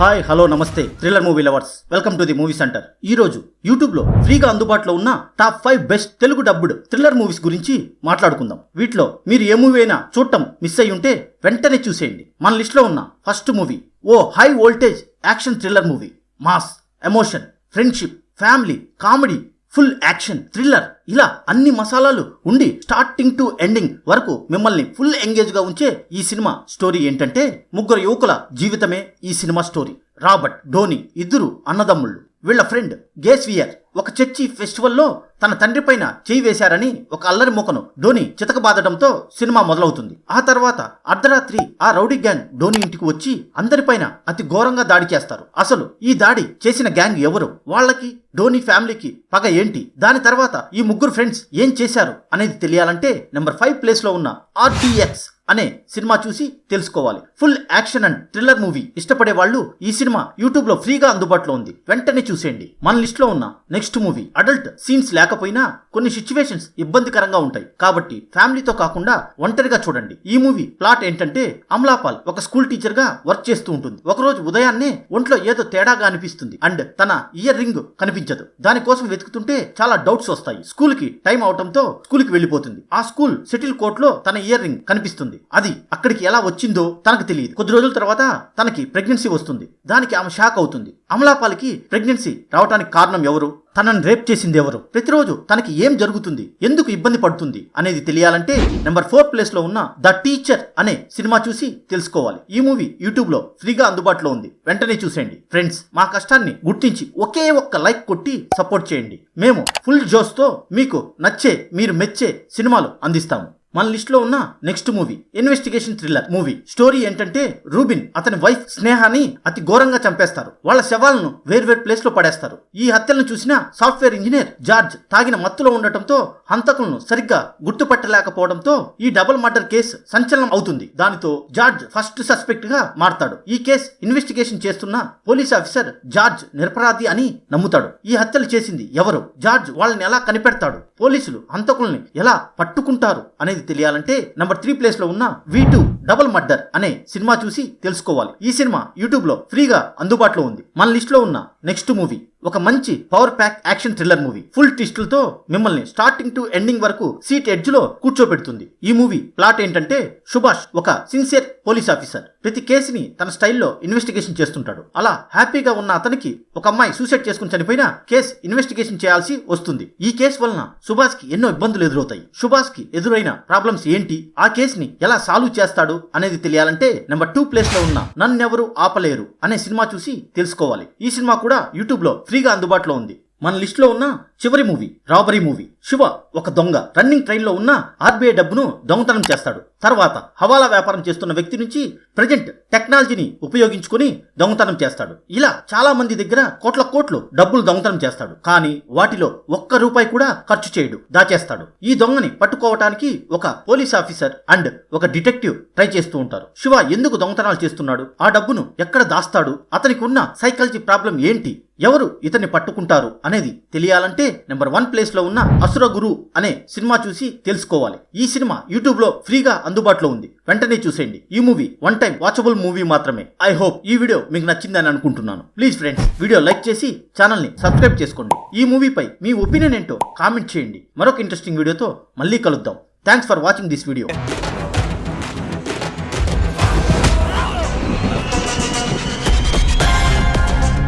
Hi hello నమస్తే thriller movie lovers. Welcome to the movie centre. ఈ రోజు యూట్యూబ్లో ఫ్రీగా అందుబాటులో ఉన్న top five best Telugu dubbed thriller movies గురించి మాట్లాడుకుందాం. వీటిలో మీరు ఏ మూవీ అయినా చూడటం మిస్ అయి ఉంటే వెంటనే చూసేయండి. మన లిస్ట్లో ఉన్న ఫస్ట్ మూవీ ఓ high voltage action thriller movie mass emotion friendship family comedy full action thriller. ఇలా అన్ని మసాలాలు ఉండి స్టార్టింగ్ టు ఎండింగ్ వరకు మిమ్మల్ని ఫుల్ ఎంగేజ్గా ఉంచే ఈ సినిమా స్టోరీ ఏంటంటే ముగ్గురు యువకుల జీవితమే ఈ సినిమా స్టోరీ. రాబర్ట్ ధోని ఇద్దరు అన్నదమ్ముళ్ళు. వీళ్ళ ఫ్రెండ్ గేస్వియర్ ఒక చర్చి ఫెస్టివల్లో తన తండ్రి పైన చేయి వేశారని ఒక అల్లరి మూకను ధోని చితకబాదడంతో సినిమా మొదలవుతుంది. ఆ తర్వాత అర్ధరాత్రి ఆ రౌడీ గ్యాంగ్ ధోని ఇంటికి వచ్చి అందరిపైన అతి ఘోరంగా దాడి చేస్తారు. అసలు ఈ దాడి చేసిన గ్యాంగ్ ఎవరు? వాళ్ళకి ధోని ఫ్యామిలీకి పగ ఏంటి? దాని తర్వాత ఈ ముగ్గురు ఫ్రెండ్స్ ఏం చేశారు అనేది తెలియాలంటే నెంబర్ ఫైవ్ ప్లేస్లో ఉన్న ఆర్టీఎక్స్ అనే సినిమా చూసి తెలుసుకోవాలి. Full action and thriller movie. ఇష్టపడే వాళ్ళు ఈ సినిమా యూట్యూబ్లో ఫ్రీగా అందుబాటులో ఉంది. వెంటనే చూసేయండి. మన లిస్ట్లో ఉన్న నెక్స్ట్ మూవీ అడల్ట్ సీన్స్ లేకపోయినా కొన్ని సిచ్యువేషన్స్ ఇబ్బందికరంగా ఉంటాయి. కాబట్టి ఫ్యామిలీతో కాకుండా ఒంటరిగా చూడండి. ఈ మూవీ ప్లాట్ ఏంటంటే అమలాపాల్ ఒక స్కూల్ టీచర్గా వర్క్ చేస్తూ ఉంటుంది. ఒకరోజు ఉదయాన్నే ఒంట్లో ఏదో తేడాగా అనిపిస్తుంది. అండ్ తన ఇయర్ రింగ్ కనిపించదు. దానికోసం వెతుకుతుంటే చాలా డౌట్స్ వస్తాయి. స్కూల్కి టైం అవటంతో స్కూల్కి వెళ్ళిపోతుంది. ఆ స్కూల్ సెటిల్ కోర్ట్లో తన ఇయర్ రింగ్ కనిపిస్తుంది. అది అక్కడికి ఎలా వచ్చిందో తనకు తెలియదు. కొద్ది రోజుల తర్వాత తనకి ప్రెగ్నెన్సీ వస్తుంది. దానికి ఆమె షాక్ అవుతుంది. అమలాపాలకి ప్రెగ్నెన్సీ రావడానికి కారణం ఎవరు? తనని రేప్ చేసింది ఎవరు? ప్రతిరోజు తనకి ఏం జరుగుతుంది? ఎందుకు ఇబ్బంది పడుతుంది? అనేది తెలియాలంటే నెంబర్ ఫోర్ ప్లేస్లో ఉన్న ద టీచర్ అనే సినిమా చూసి తెలుసుకోవాలి. ఈ మూవీ యూట్యూబ్లో ఫ్రీగా అందుబాటులో ఉంది. వెంటనే చూసేయండి. ఫ్రెండ్స్ మా కష్టాన్ని గుర్తించి ఒకే ఒక్క లైక్ కొట్టి సపోర్ట్ చేయండి. మేము ఫుల్ జోస్తో మీకు నచ్చే మీరు మెచ్చే సినిమాలు అందిస్తాము. మన లిస్ట్లో ఉన్న next movie investigation thriller movie. Story ఏంటంటే రూబిన్ అతని వైఫ్ స్నేహాని అతి ఘోరంగా చంపేస్తారు. వాళ్ళ శవాలను వేర్వేరు ప్లేస్లో పడేస్తారు. ఈ హత్యలను చూసిన సాఫ్ట్వేర్ ఇంజనీర్ జార్జ్ తాగిన మత్తులో ఉండటంతో హంతకులను సరిగ్గా గుర్తుపట్టలేకపోవడంతో ఈ డబుల్ మర్డర్ కేసు సంచలనం అవుతుంది. దానితో జార్జ్ ఫస్ట్ సస్పెక్ట్గా మారతాడు. ఈ కేసు ఇన్వెస్టిగేషన్ చేస్తున్న పోలీస్ ఆఫీసర్ జార్జ్ నిరపరాధి అని నమ్ముతాడు. ఈ హత్యలు చేసింది ఎవరు? జార్జ్ వాళ్ళని ఎలా కనిపెడతాడు? పోలీసులు హంతకుల్ని ఎలా పట్టుకుంటారు? అనేది తెలియాలంటే నంబర్ త్రీ ప్లేస్లో ఉన్న వి టూ డబుల్ మర్డర్ అనే సినిమా చూసి తెలుసుకోవాలి. ఈ సినిమా యూట్యూబ్లో ఫ్రీగా అందుబాటులో ఉంది. మన లిస్ట్లో ఉన్న నెక్స్ట్ మూవీ. ఒక మంచి power pack action thriller movie full ట్విస్టులతో మిమ్మల్ని స్టార్టింగ్ టు ఎండింగ్ వరకు సీట్ ఎడ్జ్లో కూర్చోబెడుతుంది ఈ మూవీ ప్లాట్ ఏంటంటే సుభాష్ ఒక సిన్సియర్ పోలీస్ ఆఫీసర్ ప్రతి కేసుని తన స్టైల్లో ఇన్వెస్టిగేషన్ చేస్తుంటాడు. అలా హ్యాపీగా ఉన్న అతనికి ఒక అమ్మాయి సూసైడ్ చేసుకుని చనిపోయినా కేసు ఇన్వెస్టిగేషన్ చేయాల్సి వస్తుంది. ఈ కేసు వలన సుభాష్కి ఎన్నో ఇబ్బందులు ఎదురవుతాయి. సుభాష్కి ఎదురైన ప్రాబ్లమ్స్ ఏంటి? ఆ కేసుని ఎలా సాల్వ్ చేస్తాడు అనేది తెలియాలంటే నెంబర్ టూ ప్లేస్లో ఉన్న నన్నెవరు ఆపలేరు అనే సినిమా చూసి తెలుసుకోవాలి. ఈ సినిమా కూడా యూట్యూబ్లో ఫ్రీగా అందుబాటులో ఉంది. మన లిస్ట్లో ఉన్న చివరి మూవీ రాబరీ మూవీ. శివ ఒక దొంగ. రన్నింగ్ ట్రైన్లో ఉన్న ఆర్బీఐ డబ్బును దొంగతనం చేస్తాడు. తర్వాత హవాలా వ్యాపారం చేస్తున్న వ్యక్తి నుంచి ప్రజెంట్ టెక్నాలజీని ఉపయోగించుకుని దొంగతనం చేస్తాడు. ఇలా చాలా మంది దగ్గర కోట్ల కోట్లు డబ్బులు దొంగతనం చేస్తాడు. కానీ వాటిలో ఒక్క రూపాయి కూడా ఖర్చు చేయడు. దాచేస్తాడు. ఈ దొంగని పట్టుకోవటానికి ఒక పోలీస్ ఆఫీసర్ అండ్ ఒక డిటెక్టివ్ ట్రై చేస్తూ ఉంటారు. శివ ఎందుకు దొంగతనాలు చేస్తున్నాడు? ఆ డబ్బును ఎక్కడ దాస్తాడు? అతనికి ఉన్న సైకాలజీ ప్రాబ్లం ఏంటి? ఎవరు ఇతన్ని పట్టుకుంటారు? అనేది తెలియాలంటే నెంబర్ వన్ ప్లేస్లో ఉన్న అసుర గురు అనే సినిమా చూసి తెలుసుకోవాలి. ఈ సినిమా యూట్యూబ్లో ఫ్రీగా అందుబాటులో ఉంది. వెంటనే చూసేయండి. ఈ movie one time watchable movie మాత్రమే. ఐ హోప్ ఈ వీడియో మీకు నచ్చిందని అనుకుంటున్నాను. ప్లీజ్ ఫ్రెండ్స్ వీడియో లైక్ చేసి ఛానల్ని సబ్స్క్రైబ్ చేసుకోండి. ఈ మూవీపై మీ ఒపీనియన్ ఏంటో కామెంట్ చేయండి. మరొక ఇంట్రెస్టింగ్ వీడియోతో మళ్ళీ కలుద్దాం. Thanks for watching this video.